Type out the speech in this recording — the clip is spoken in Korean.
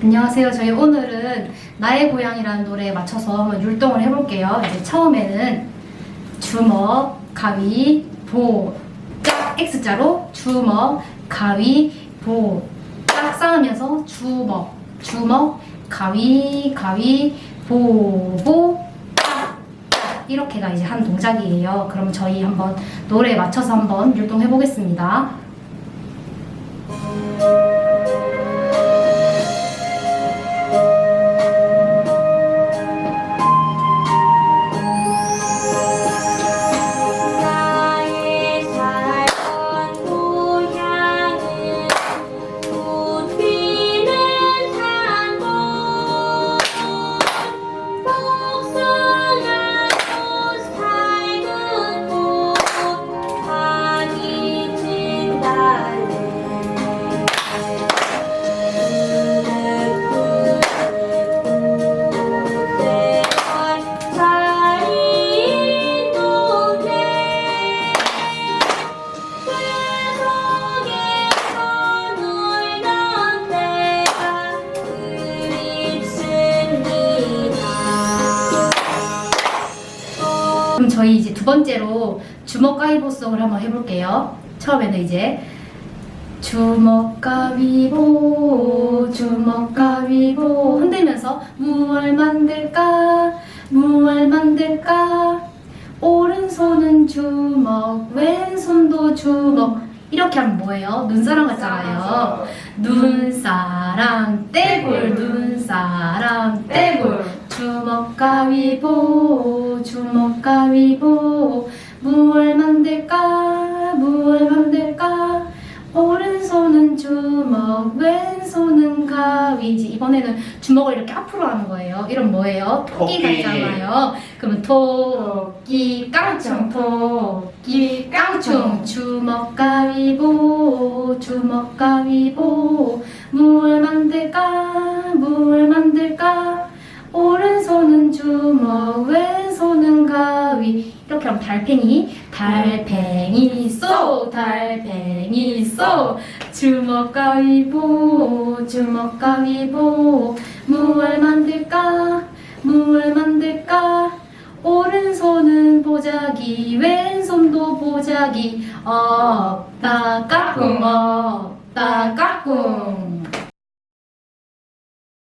안녕하세요. 저희 오늘은 나의 고향이라는 노래에 맞춰서 한번 율동을 해볼게요. 이제 처음에는 주먹, 가위, 보, 짝 X자로 주먹, 가위, 보, 짝 쌓으면서 주먹, 주먹, 가위, 가위, 보, 보, 짝, 짝 이렇게가 이제 한 동작이에요. 그럼 저희 한번 노래에 맞춰서 한번 율동해 보겠습니다. 그럼 저희 이제 두 번째로 주먹 가위보송을 한번 해볼게요. 처음에는 이제 주먹 가위보 주먹 가위보 흔들면서 무얼 만들까 무얼 만들까 오른손은 주먹 왼손도 주먹 이렇게 하면 뭐예요? 눈사람 같잖아요. 눈사람 떼굴 눈사람 떼굴 주먹 가위보 주먹 가위보. 무얼 만들까 무얼 만들까? 오른손은 주먹 왼손은 가위지. 이번에는 주먹을 이렇게 앞으로 하는 거예요. 이런 뭐예요? 토끼 토끼. 같잖아요. 그러면 토끼 깡충. 토끼 깡충. 주먹 가위보 주먹 가위보. 무얼 만들까 주먹 왼손은 가위. 이렇게 하면 달팽이. 달팽이 쏘 달팽이 쏘 주먹 가위 보 주먹 가위 보. 무얼 만들까? 무얼 만들까? 오른손은 보자기 왼손도 보자기. 없다 까꿍 없다 까꿍